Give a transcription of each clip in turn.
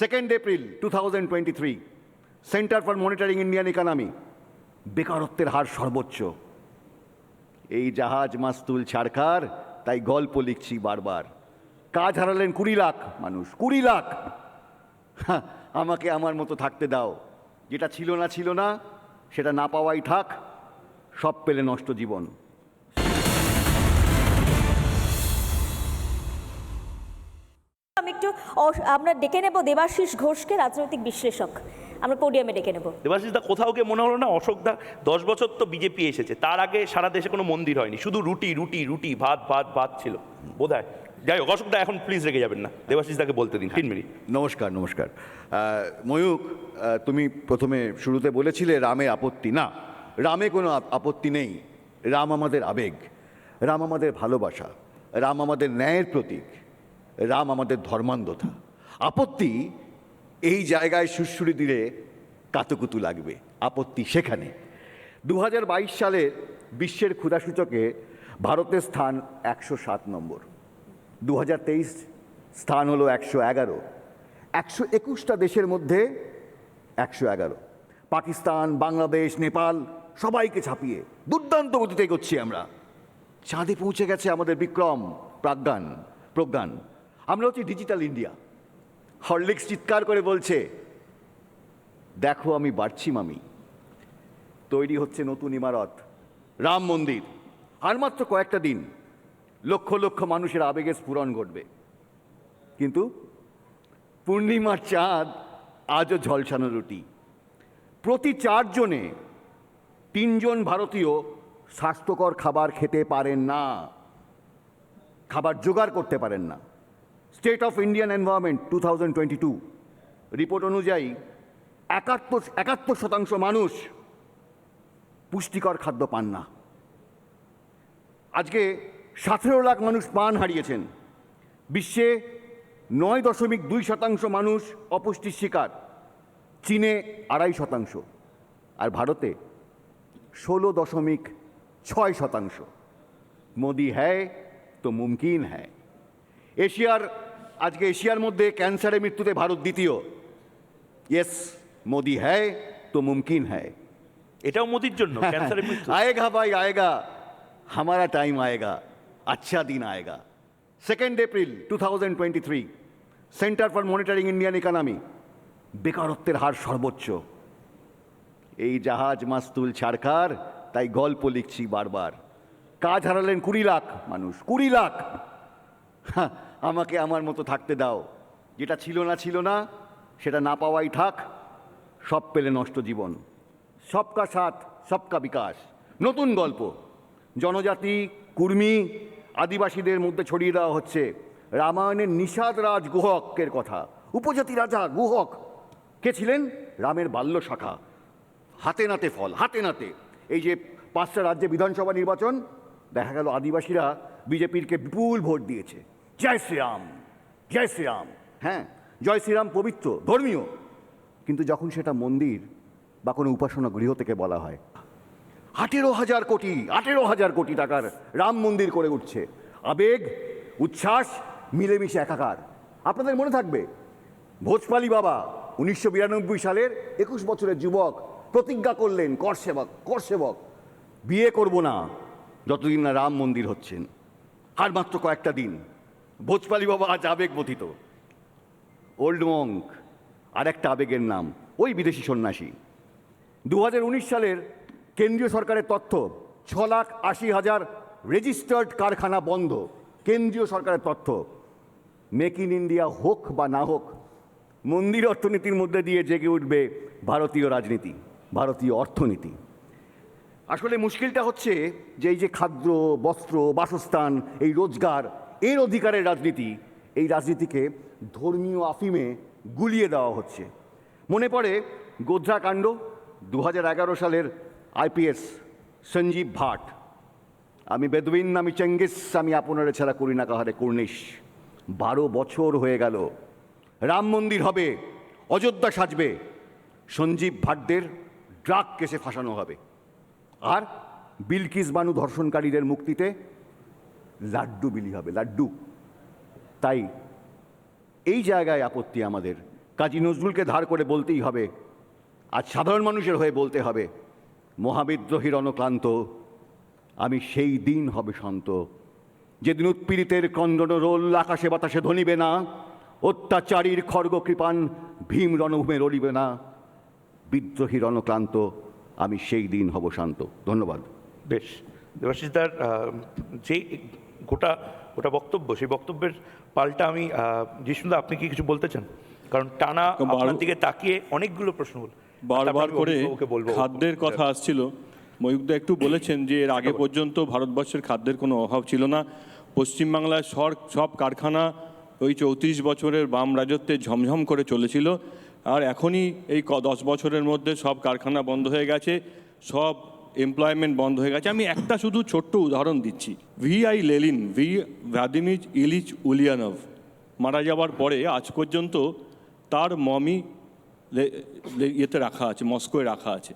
Second April two thousand twenty three centre for monitoring Indian economy বেকারত্বের হার সর্বোচ্চ। এই জাহাজ মাস্তুল ছাড়কার তাই গল্প লিখছি বারবার। কাজ হারালেন কুড়ি লাখ মানুষ, কুড়ি লাখ। আমাকে আমার মতো থাকতে দাও। যেটা ছিল না ছিল না, সেটা না পাওয়াই থাক, সব পেলে নষ্ট জীবন। আমি একটু আমরা ডেকে নেব দেবাশিস ঘোষকে রাজনৈতিক বিশ্লেষক। আমরা পোডিয়ামে ডেকে নেব। দেবাশিস দা কোথাও গিয়ে মনে হলো না অশোক দা দশ বছর তো বিজেপি এসেছে। তার আগে সারা দেশে কোনো মন্দির হয়নি। শুধু রুটি রুটি রুটি ভাত ভাত ভাত ছিল। বোধ হয় যাই হোক অশোক দা এখন প্লিজ রেগে যাবেন না। দেবাশিস দাকে বলতে দিন তিন মিনিট। নমস্কার নমস্কার। আহ, ময়ূক তুমি প্রথমে শুরুতে বলেছিলে রামে আপত্তি। না রামে কোনো আপত্তি নেই। রাম আমাদের আবেগ। রাম আমাদের ভালোবাসা। রাম আমাদের ন্যায়ের প্রতীক। রাম আমাদের ধর্মান্ধতা। আপত্তি এই জায়গায় সুরসুরি দিলে কাতুকুতু লাগবে। আপত্তি সেখানে। দু হাজার বাইশ সালে বিশ্বের ক্ষুধাসূচকে ভারতের স্থান একশো সাত নম্বর। দু হাজার তেইশ স্থান হলো একশো এগারো। একশো একুশটা দেশের মধ্যে একশো এগারো। পাকিস্তান, বাংলাদেশ, নেপাল সবাইকে ছাপিয়ে দুর্দান্ত গতিতে এগোচ্ছি আমরা। চাঁদে পৌঁছে গেছে আমাদের বিক্রম প্রাজ্ঞান, প্রজ্ঞান। আমরা হচ্ছি ডিজিটাল ইন্ডিয়া হরলিক্স চিৎকার করে বলছে, দেখো আমি বাড়ছি, মামি। তৈরি হচ্ছে নতুন ইমারত। রাম মন্দির। আর মাত্র কয়েকটা দিন, লক্ষ লক্ষ মানুষের আবেগের স্ফুরণ ঘটবে। কিন্তু পূর্ণিমার চাঁদ আজও ঝলসানো রুটি। প্রতি চারজনে তিনজন ভারতীয় স্বাস্থ্যকর খাবার খেতে পারেন না। খাবার জোগাড় করতে পারেন না। State of Indian environment two thousand twenty two report অনুযায়ী, একাত্তর একাত্তর শতাংশ মানুষ পুষ্টিকর খাদ্য পান না। আজকে সতেরো লাখ মানুষ প্রাণ হারিয়েছেন। বিশ্বে নয় দশমিক দুই শতাংশ মানুষ অপুষ্টির শিকার। চীনে আড়াই শতাংশ। আর ভারতে ষোলো দশমিক ছয় শতাংশ। মোদি হ্যায় তো মুমকিন হ্যায়। এশিয়ার আজকে এশিয়ার মধ্যে ক্যান্সারের মৃত্যুতে ভারত দ্বিতীয়। ইয়েস মোদি হ্যায় তো মুমকিন হ্যায়। এটাও মোদির জন্য আয়েগা ভাই আয়েগা। হামারা টাইম আয়েগা আচ্ছা দিন আয়েগা। Second April two thousand twenty three centre for monitoring Indian economy বেকারত্বের হার সর্বোচ্চ। এই জাহাজ মাস্তুল ছাড়কার তাই গল্প লিখছি বারবার। কাজ হারালেন কুড়ি লাখ মানুষ কুড়ি লাখ। হ্যাঁ আমাকে আমার মতো থাকতে দাও। যেটা ছিল না ছিল না, সেটা না পাওয়াই থাক। সব পেলে নষ্ট জীবন। সবকা সাথ, সবকা বিকাশ। নতুন গল্প। জনজাতি, কুর্মী, আদিবাসীদের মধ্যে ছড়িয়ে দেওয়া হচ্ছে রামায়ণের নিষাদ রাজ গুহকের কথা। উপজাতি রাজা, গুহক। কে ছিলেন? রামের বাল্য শাখা। হাতে নাতে ফল, হাতে নাতে। এই যে পাঁচটা রাজ্যে বিধানসভা নির্বাচন, দেখা গেল আদিবাসীরা বিজেপিরকে বিপুল ভোট দিয়েছে। জয় শ্রীরাম জয় শ্রীরাম। হ্যাঁ জয় শ্রীরাম পবিত্র, ধর্মীয়। কিন্তু যখন সেটা মন্দির বা কোনো উপাসনা গৃহ থেকে বলা হয়, আঠেরো হাজার কোটি, আঠেরো হাজার কোটি টাকার রাম মন্দির করে উঠছে। আবেগ, উচ্ছ্বাস, মিলেমিশে একাকার। আপনাদের মনে থাকবে, ভোজপালি বাবা উনিশশো বিরানব্বই সালের একুশ বছরের যুবক প্রতিজ্ঞা করলেন, কর সেবক কর সেবক, বিয়ে করব না যতদিন না রাম মন্দির হচ্ছেন। আর মাত্র কয়েকটা দিন। ভোজপালি বাবা আজ আবেগ বধিত। ওল্ড মঙ্ক আর একটা আবেগের নাম, ওই বিদেশি সন্ন্যাসী। দু হাজার উনিশ সালের কেন্দ্রীয় সরকারের তথ্য ছ লাখ আশি হাজার রেজিস্টার্ড কারখানা বন্ধ, কেন্দ্রীয় সরকারের তথ্য। মেক ইন ইন্ডিয়া হোক বা না হোক, মন্দির অর্থনীতির মধ্যে দিয়ে জেগে উঠবে ভারতীয় রাজনীতি, ভারতীয় অর্থনীতি। আসলে মুশকিলটা হচ্ছে যে এই যে খাদ্য, বস্ত্র, বাসস্থান, এই রোজগার এর অধিকারের রাজনীতি, এই রাজনীতিকে ধর্মীয় আফিমে গুলিয়ে দেওয়া হচ্ছে। মনে পড়ে গোধ্রা কাণ্ড দু সালের আইপিএস সঞ্জীব ভাট। আমি বেদবিন আমি চেঙ্গিস, আমি আপনারে ছাড়া করি না কাহারে কর্নিশ। বারো বছর হয়ে গেল। রাম মন্দির হবে, অযোধ্যা সাজবে। সঞ্জীব ভাটদের ড্রাগ কেসে ফাঁসানো হবে। আর বিলকিস বানু ধর্ষণকারীদের মুক্তিতে লাড্ডু বিলি হবে, লাড্ডু। তাই এই জায়গায় আপত্তি আমাদের। কাজী নজরুলকে ধার করে বলতেই হবে, আজ সাধারণ মানুষের হয়ে বলতে হবে মহাবিদ্রোহীর অনক্লান্ত আমি সেই দিন হবে শান্ত। যেদিন উৎপীড়িতের ক্রন্দন রোল, আকাশে বাতাসে ধনিবে না, অত্যাচারীর খর্গ কৃপান ভীম রণভূমে রলিবে না। বিদ্রোহী রণক্লান্ত, আমি সেই দিন হব শান্ত। ধন্যবাদ। বেশ। দেবাশিসদার যে গোটা গোটা বক্তব্য সেই বক্তব্যের পাল্টা আমি জিষ্ণুদা আপনি কি কিছু বলতে চান? কারণ টানা আপনার দিকে তাকিয়ে অনেকগুলো প্রশ্ন বারবার করে অভিভাবককে বলব খাদ্যের কথা আসছিল। ময়ূকদা একটু বলেছেন যে এর আগে পর্যন্ত ভারতবর্ষের খাদ্যের কোনো অভাব ছিল না। পশ্চিমবাংলার সর সব কারখানা ওই চৌত্রিশ বছরের বাম রাজত্বে ঝমঝম করে চলেছিল। আর এখনই এই দশ বছরের মধ্যে সব কারখানা বন্ধ হয়ে গেছে। সব এমপ্লয়মেন্ট বন্ধ হয়ে গেছে। আমি একটা শুধু ছোট্ট উদাহরণ দিচ্ছি। V I Lenin V Vladimir Ilyich Ulyanov মারা যাওয়ার পরে আজ পর্যন্ত তার মমি ইয়েতে রাখা আছে মস্কোয় রাখা আছে।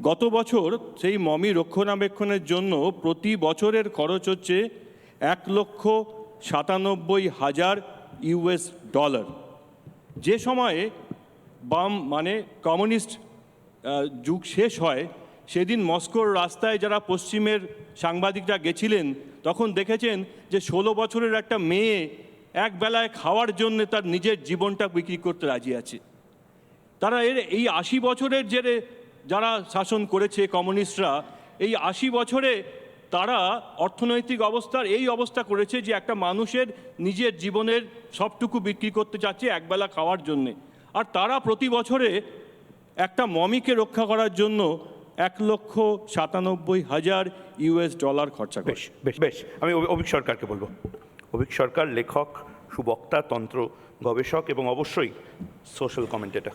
গত বছর সেই মমি রক্ষণাবেক্ষণের জন্য প্রতি বছরের খরচ হচ্ছে এক লক্ষ সাতানব্বই হাজার ইউএস ডলার যে সময়ে বাম মানে কমিউনিস্ট যুগ শেষ হয় সেদিন মস্কোর রাস্তায় যারা পশ্চিমের সাংবাদিকরা গেছিলেন, তখন দেখেছেন যে ষোলো বছরের একটা মেয়ে এক বেলায় খাওয়ার জন্য তার নিজের জীবনটা বিক্রি করতে রাজি আছে। তারা এর এই আশি বছরের জেরে যারা শাসন করেছে কমিউনিস্টরা, এই আশি বছরে তারা অর্থনৈতিক অবস্থার এই অবস্থা করেছে যে একটা মানুষের নিজের জীবনের সবটুকু বিক্রি করতে চাচ্ছে একবেলা খাওয়ার জন্যে। আর তারা প্রতি বছরে একটা মমিকে রক্ষা করার জন্য এক লক্ষ সাতানব্বই হাজার ইউএস ডলার খরচা বেশ বেশ বেশ। আমি অভিক সরকারকে বলব। অভিক সরকার লেখক সুবক্তা তন্ত্র গবেষক এবং অবশ্যই সোশ্যাল কমেন্টেটর